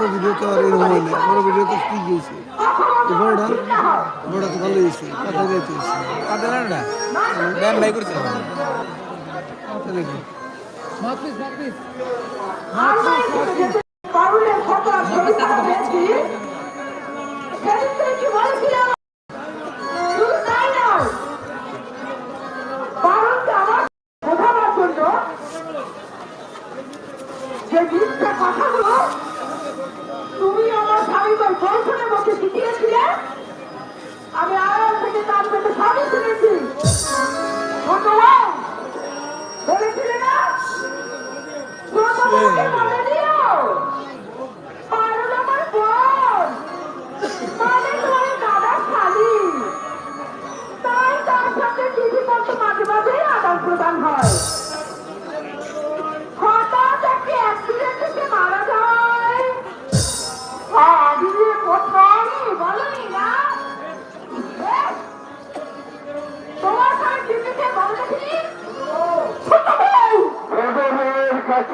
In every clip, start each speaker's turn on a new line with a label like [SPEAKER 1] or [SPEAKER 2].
[SPEAKER 1] বড় ভিডিও তো আর এরকম হয় না। বড় ভিডিও তো ঠিক গেছে বড়টা বড়টা তো ভালো হয়েছে। কথা দিতে হয়েছে।
[SPEAKER 2] কাটালেন না? ব্যায়াম ভাই
[SPEAKER 3] করছে? বলেছিলে না?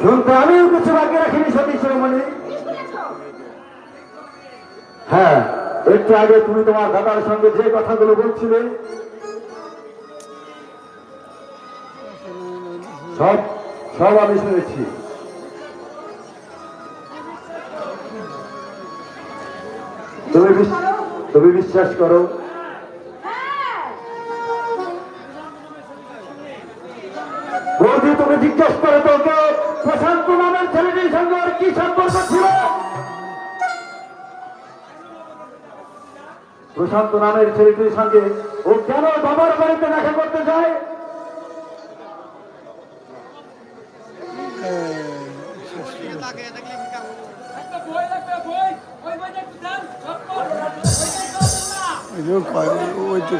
[SPEAKER 4] শুনতে আমিও কিছু বাকি রাখিনি সতী শিরোমণি। হ্যাঁ একটু আগে তুমি তোমার দাদার সঙ্গে যে কথাগুলো বলছিলে সব সব আমি শুনেছি। তুমি তুমি বিশ্বাস করো? তুমি জিজ্ঞেস করে তোকে প্রশান্ত নামের ছেলেটির সঙ্গে ওর কি সম্পর্ক ছিল? প্রশান্ত নামের ছেলেটির সঙ্গে ও কেন বাবার বাড়িতে দেখা করতে যায়?
[SPEAKER 1] ওই যে কয় ওইতে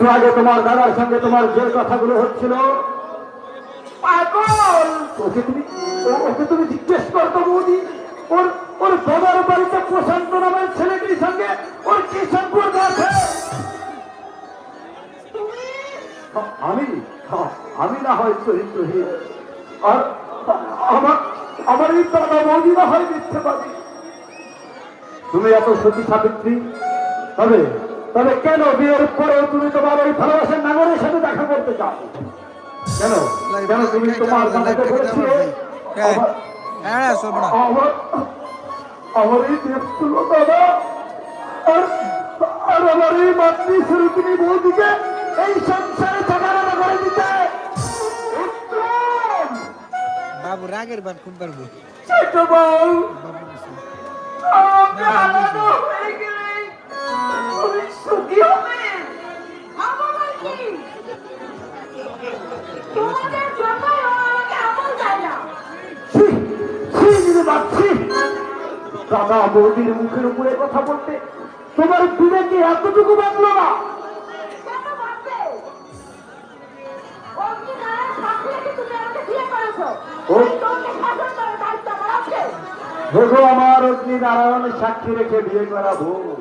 [SPEAKER 4] একটু আগে তোমার দাদার সঙ্গে তোমার যে কথাগুলো হচ্ছিল। পাগল! ওকে তুমি ওকে তুমি জিজ্ঞেস করতো বৌদি। ওর ওর বাবার বাড়িতে প্রশান্ত নামের ছেলেটির সঙ্গে ওর কি সম্পর্ক আছে? আমি আমি না হয় চরিত্রহীন। আর আমার আমার এই দাদা বৌদি না হয় মিথ্যে পারি তুমি এত সতী সাবিত্রী তবে তবে কেন বিয়ের পরেও তুমি তোমার ওই ভালোবাসার নাগরের সাথে দেখা করতে চাও। কেন? কেন তুমি তোমার দাদাকে বলেছিলে
[SPEAKER 2] হ্যাঁ
[SPEAKER 4] আমার-
[SPEAKER 2] হ্যাঁ সব না।
[SPEAKER 4] আমার আমার এই দেবতুল্য দাদা আর আর আমার এই মাতৃ বৌদিকে এই সংসারে থাকার করে দিতে।
[SPEAKER 2] বাবু রাগের বাদ খুব পারব
[SPEAKER 4] ছোট বউ। আলাদা হয়ে মুখের উপরে কথা বলতে তোমার বিবেকে এতটুকু বাঁধলো না
[SPEAKER 3] আমার
[SPEAKER 4] অগ্নি সাক্ষী রেখে বিয়ে করাবো হ্যাঁ,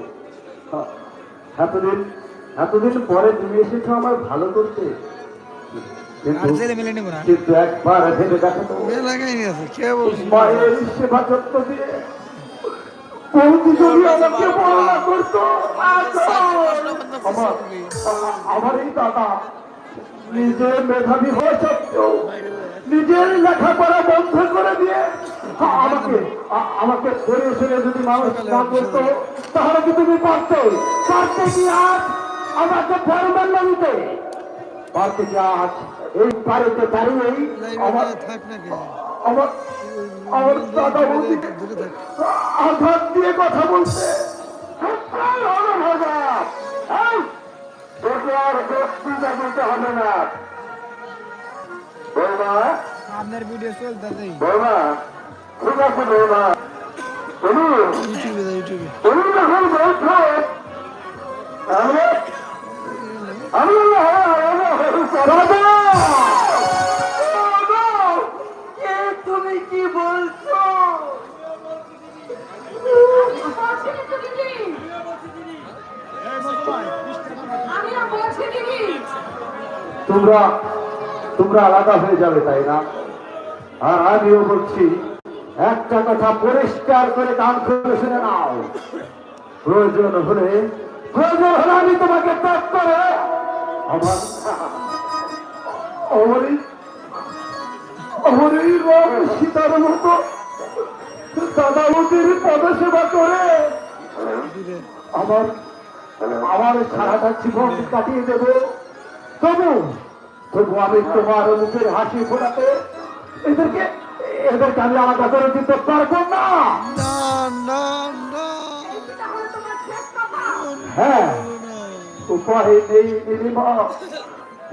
[SPEAKER 4] এতদিন এতদিন পরে তুমি এসেছ আমার ভালো করতে। কিন্তু একবার ভেবে দেখো তো। মায়ের সেবা যত্ন দিয়ে আমার এই দাদা নিজে মেধাবী হওয়া সত্ত্বেও নিজের লেখাপড়া বন্ধ করে দিয়ে আমাকে আমাকে ধরে শুনে যদি মানুষ না করতো তাহলে কি তুমি পারতে? পারতে কি আজ আমাকে ফরমান না দিতে? পারতে কি আজ এই বাড়িতে দাঁড়িয়েই আমার আমার আমার দাদা বৌদিকে আঘাত দিয়ে কথা বলছে। তোকে আর বক্তৃতা দিতে হবে না বৌমা
[SPEAKER 2] আপনার ভিডিও চলতেছেই
[SPEAKER 4] বৌমা ঠিক আছে বৌমা তুমি
[SPEAKER 1] ইউটিউবে ইউটিউবে
[SPEAKER 4] তুমি যখন বলছো আমি আমি তোমরা তোমরা আলাদা হয়ে যাবে, তাই না? আর আমিও বলছি, একটা কথা পরিষ্কার করে কান করে শুনে নাও। প্রয়োজন হলে প্রয়োজন হলে আমি তোমাকে ত্যাগ করে আমার সীতার মতো দাদা ওদের পদসেবা করে আমার আমার সারাটা জীবন কাটিয়ে দেব। তবু তবু আমি তোমার মুখের হাসি ফোটাতে এদেরকে এদেরকে আমি আলাদা করে দিতে না। হ্যাঁ উপায় নেই নীলিমা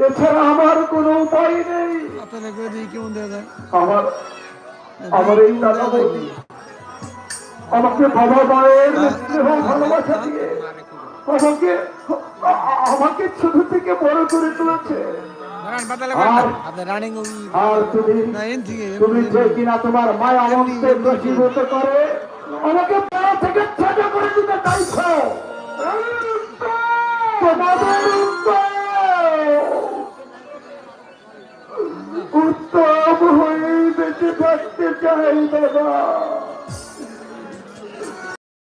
[SPEAKER 4] এছাড়া আমার কোনো উপায় নেই। আমার আমার এই দাদা বৌদি আমাকে বাবা মায়ের ভালোবাসা দিয়ে আমাকে আমাকে ছোট থেকে বড় করে তুলেছে। আর-
[SPEAKER 2] আপনার রানিং
[SPEAKER 4] আর তুমি
[SPEAKER 1] না এন থেকে
[SPEAKER 4] তুমি যে কিনা তোমার মায়া অন্তে দোষীভূত করে। আমাকে পাড়া থেকে ছেড়ে করে দিতে চাইছো। তোমাদের উত্তম হয়ে বেঁচে থাকতে চাই দাদা।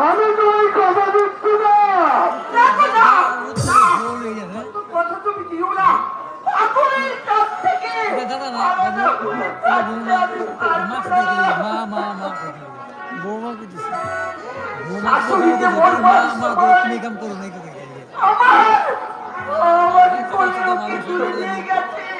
[SPEAKER 4] আমি তোমার কথা দিচ্ছি না
[SPEAKER 3] কথা তুমি দিও হয়ে আমার আমার কিছু নিয়ে গেছে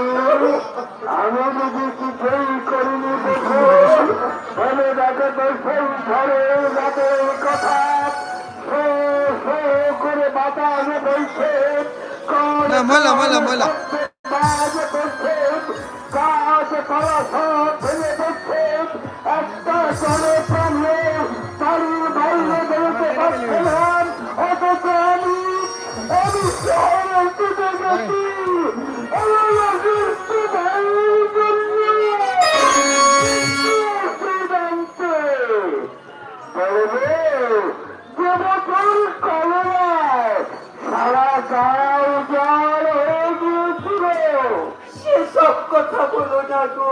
[SPEAKER 3] না,
[SPEAKER 1] ময়লা, ময়লা, ময়লা।
[SPEAKER 4] কাজ করা
[SPEAKER 3] কথা বলো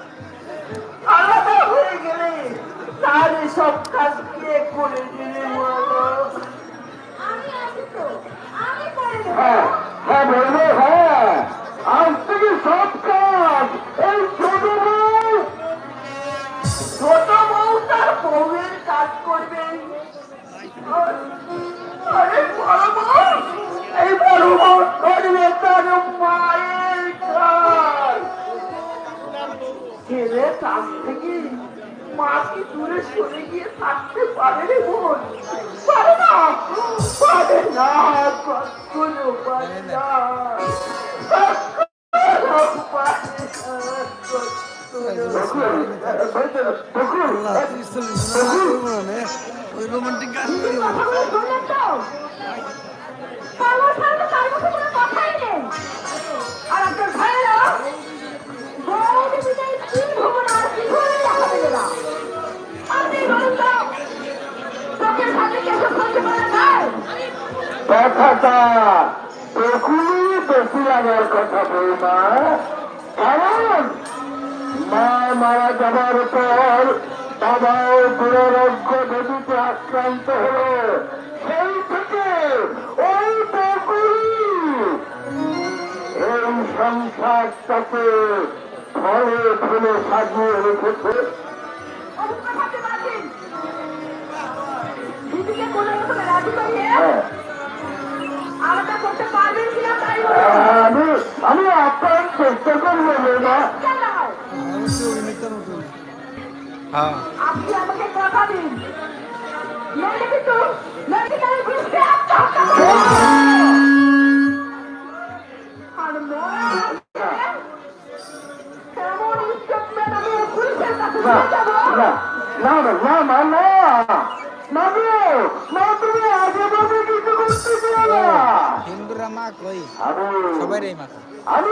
[SPEAKER 3] আলাদা হয়ে গেলে তার সব কাজ কে করে দিলে হ্যাঁ হ্যাঁ বলব হ্যাঁ। আজ থেকে সব লাগার কথা বলবা কারণ মা মারা যাবার পর বাবাও দুরারোগ্য নদীতে আক্রান্ত হলো সেই থেকে ওই বকুলি এই সংসারটাকে ফলে ফুলে সাজিয়ে রেখেছে।
[SPEAKER 5] করতে
[SPEAKER 3] চাও না
[SPEAKER 1] মাথা
[SPEAKER 3] আমি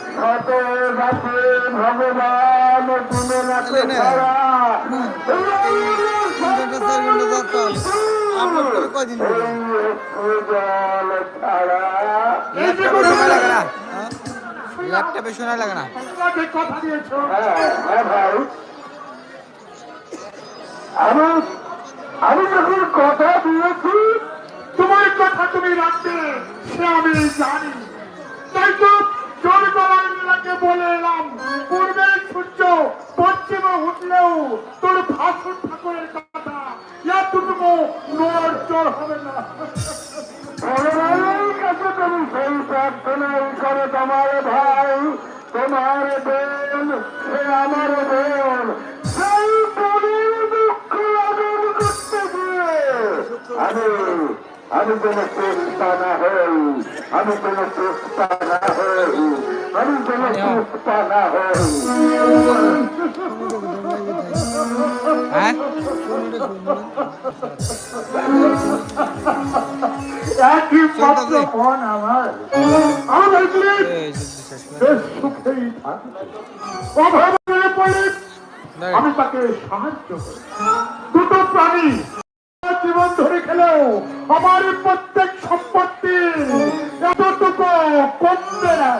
[SPEAKER 3] ভগবান তুমি
[SPEAKER 1] ল্যাপটপে সময় লাগে না।
[SPEAKER 3] কথা দিয়েছ। হ্যাঁ হ্যাঁ ভাই। আমি আমি যখন কথা দিয়েছি
[SPEAKER 6] তোমার কথা তুমি রাখবে সে আমি জানি। তাই তো বলে এলাম, পূর্বের সূর্য পশ্চিমে উঠলেও তোর ভাষণ ঠাকুরের কথা। এতটুকু নোয়ার জোর হবে না।
[SPEAKER 3] ভগবানের তোমার ভাই, তোমার বোন, সে আমার বোন। সেই দুঃখ করতে গিয়ে আমি আমি চেষ্টা না হই। আমি কোন চেষ্টা না হই আমি কোন চেষ্টা না হই।
[SPEAKER 1] হ্যাঁ?
[SPEAKER 6] একই মন আমার। আমার সুখেই অভাবে পড়ে আমি তাকে সাহায্য করি। দুটো প্রাণী জীবন ধরে খেলেও আমার প্রত্যেক সম্পত্তি এতটুকু কমবে না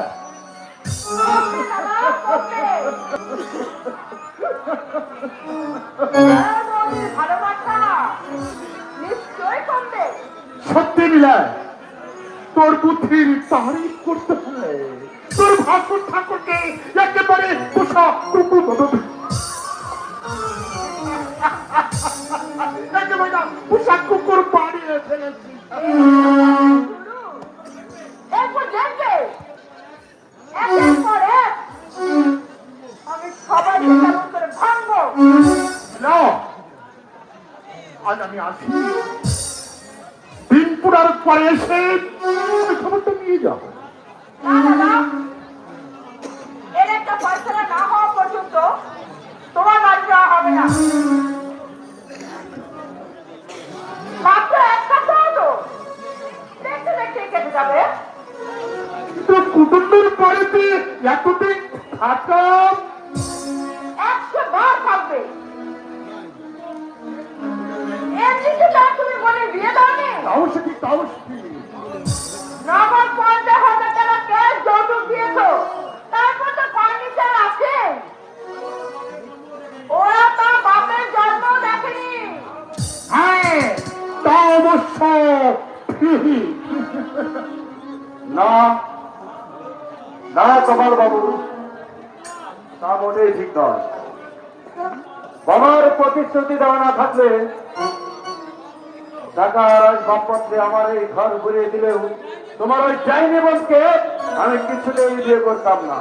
[SPEAKER 6] সত্যি মিলায় তোর বুদ্ধির তারিফ করতে হলে তোর ভাগ্য ঠাকুরকে একেবারে পোষা কুকুর না, কুকুর বাড়িয়ে ফেলেছি।
[SPEAKER 4] থাকলে টাকার সম্পত্তি আমার এই ঘর ঘুরিয়ে দিলেও তোমার ওই চাইনি বোনকে আমি কিছুতেই বিয়ে করতাম না!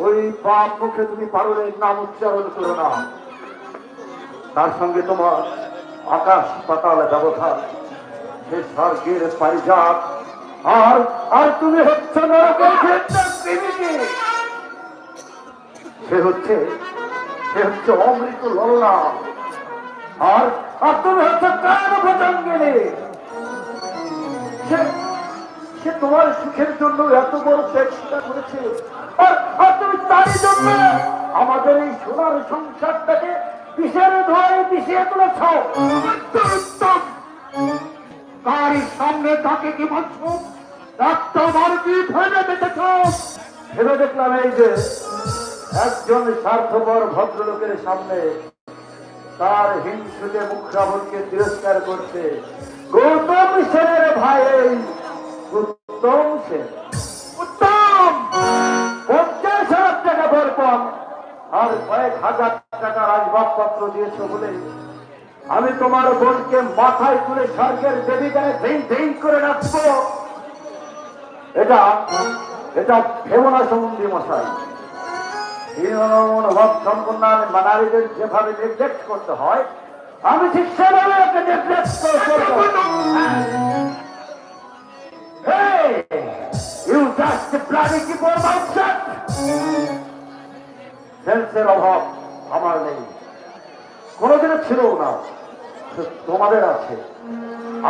[SPEAKER 4] ওই পাপ মুখে তুমি পারুলের নাম উচ্চারণ করো না। তার সঙ্গে তোমার আকাশ পাতাল ব্যবধান। সে স্বর্গের পারিজাত, আর আর তুমি হচ্ছে। সে হচ্ছে সে হচ্ছে অমৃত লল্লা আর আর তুমি হচ্ছে কান ভোজাঙ্গিনী। সে সে তোমার সুখের জন্য এত বড় চেষ্টা করেছে। আর তুমি তারই জন্য আমাদের এই সোনার সংসারটাকে বিষের ধোয়ায় বিষিয়ে তুলেছ
[SPEAKER 6] গাড়ির সামনে তাকে কি বলছো? কি দেখেছ
[SPEAKER 4] ভেবে দেখলাম এই যে একজন স্বার্থপর ভদ্রলোকের সামনে তার হিংসুকে মুখ্যাবনকে তিরস্কার করছে। গৌতম সেনের ভাই উত্তম সেন।
[SPEAKER 6] উত্তম!
[SPEAKER 4] পঞ্চাশ হাজার টাকা বরপণ। আর কয়েক হাজার টাকার আসবাবপত্র দিয়েছ বলে আমি তোমার বোনকে মাথায় তুলে স্বর্গের দেবীকানে ধেই ধেই করে রাখব এটা এটা ভেবো না সম্বন্ধী মশাই মনোভাব সম্পন্ন নারীদের যেভাবে নেগলেক্ট করতে হয়, আমি ঠিক সেভাবে ওকে নেগলেক্ট করব! You bloody on my shut! সেন্সের অভাব আমার নেই। কোনোদিনও ছিল না তোমাদের আছে।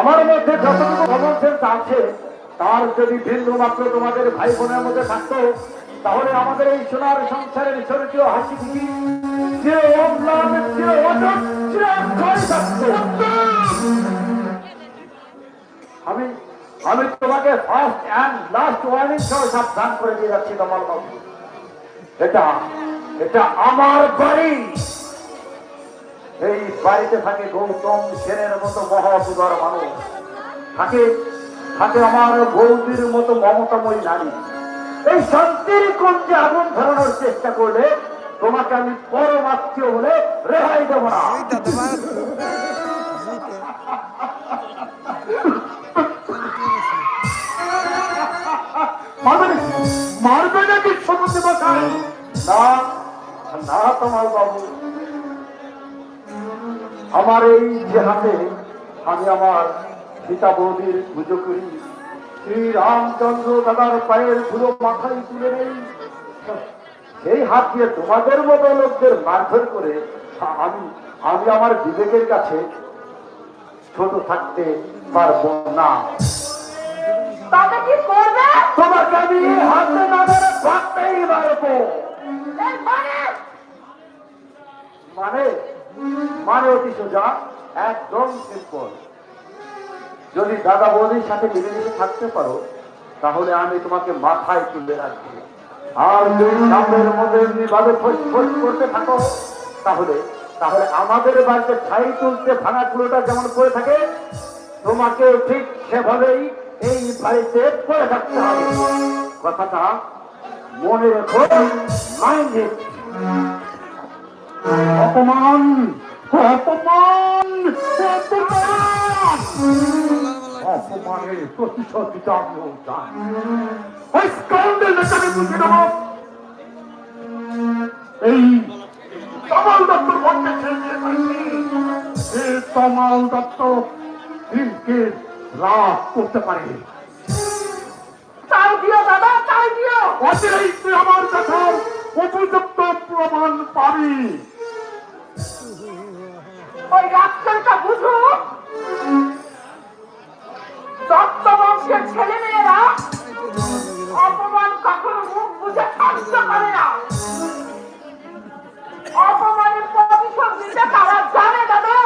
[SPEAKER 4] আমার মধ্যে যতটুকু কমন সেন্স আছে, তার যদি বিন্দু মাত্র তোমাদের ভাই বোনের মধ্যে থাকতো, তাহলে আমাদের এই সোনার সংসারের স্বর্গীয় হাসি খুশি আমি আমি তোমাকে ফার্স্ট অ্যান্ড লাস্ট ওয়ার্নিং সহ সাবধান করে দিয়ে যাচ্ছি তোমার বাবু এটা এটা আমার বাড়ি। এই বাড়িতে থাকে গৌতম সেনের মতো মহাপুদার মানুষ। থাকে থাকে আমার বৌদির মতো মমতাময়ী নারী। এই শান্তির কুঞ্জে আগুন ধরানোর চেষ্টা করলে তোমাকে আমি পরমাত্মীয় বলে রেহাই দেবো না।
[SPEAKER 6] মারবে নাকি? নাকি
[SPEAKER 4] না। না তোমার বাবু। আমার এই যে হাতে আমি আমার পিতা বৌদির পুজো করি। শ্রী রামচন্দ্র দাদার পায়ের ধুলো মাথায় তুলে নেই। সেই হাত দিয়ে তোমাদের মতো লোকদের মারধর করে আমি আমি আমার বিবেকের কাছে ছোট থাকতে পারব না।
[SPEAKER 3] তবে কি করবে?
[SPEAKER 4] তোমাকে আমি হাতে না মেরে ভাবতেই পারব।
[SPEAKER 3] মানে?
[SPEAKER 4] মানে? মানে অতি সোজা, একদম সিম্পল। যদি দাদা বৌদির সাথে মিলেমিশে থাকতে পারো, তাহলে আমি তোমাকে মাথায় তুলে রাখব। আর যদি সামনের মধ্যে ভাবে করতে থাকো, তাহলে তাহলে আমাদের বাড়িতে ছাই তুলতে ভাঙা কুলোটা যেমন করে থাকে, তোমাকে ঠিক সেভাবেই এই বাড়িতে পড়ে থাকতে হবে। কথাটা মনে রেখো অপমান অপমান অপমান। অপমানের প্রতিশোধ এই তমাল দত্তর ছেড়ে এই তমাল দত্ত দিনকে লাভ করতে পারে। অচিরেই তুই আমার কাছে উপযুক্ত প্রমাণ পাবি।
[SPEAKER 7] ওই রাস্তাটা বুঝো? দত্তবংশের ছেলে মেয়েরা অপমান কখনো মুখ বুঝে থাকতে করে না। অপমানের প্রতিশোধ নিতে তারা জানে দাদা